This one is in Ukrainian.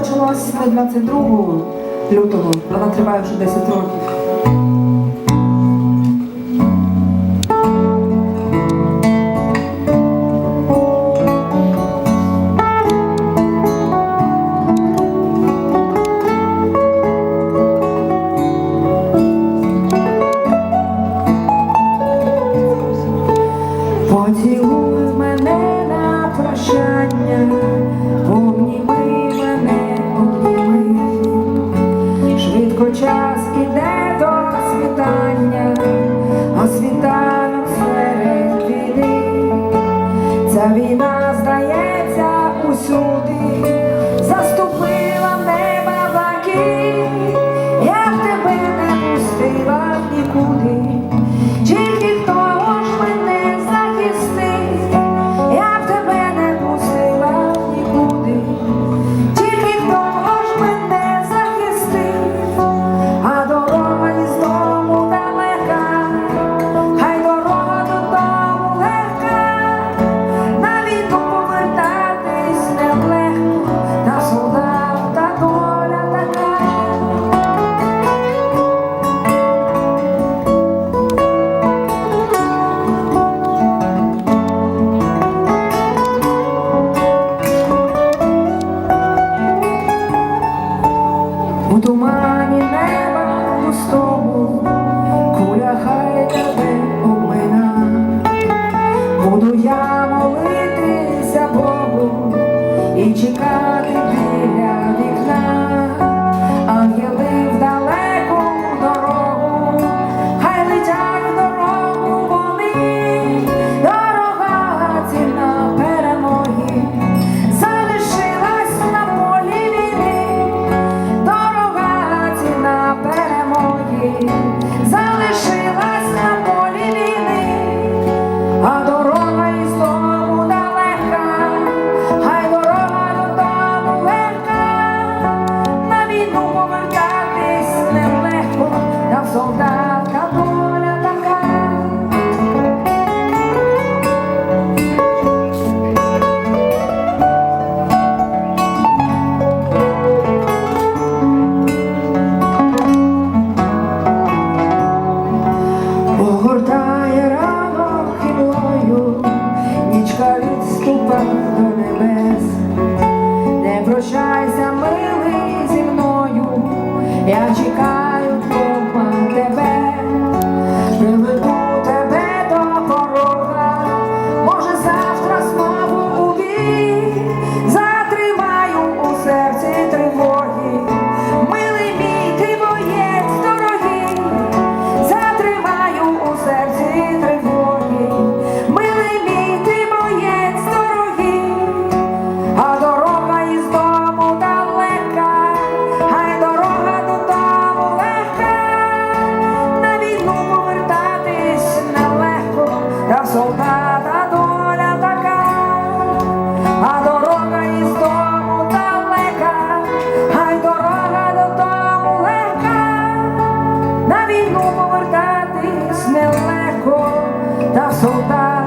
почалась 22 лютого, вона триває вже 10 років. soon. тумані неба пустому, куля хай тебе обмина, буду я молитися Богу і чекати. прощайся, милий зі мною, я чекаю. війну повертатись нелегко, та солдат.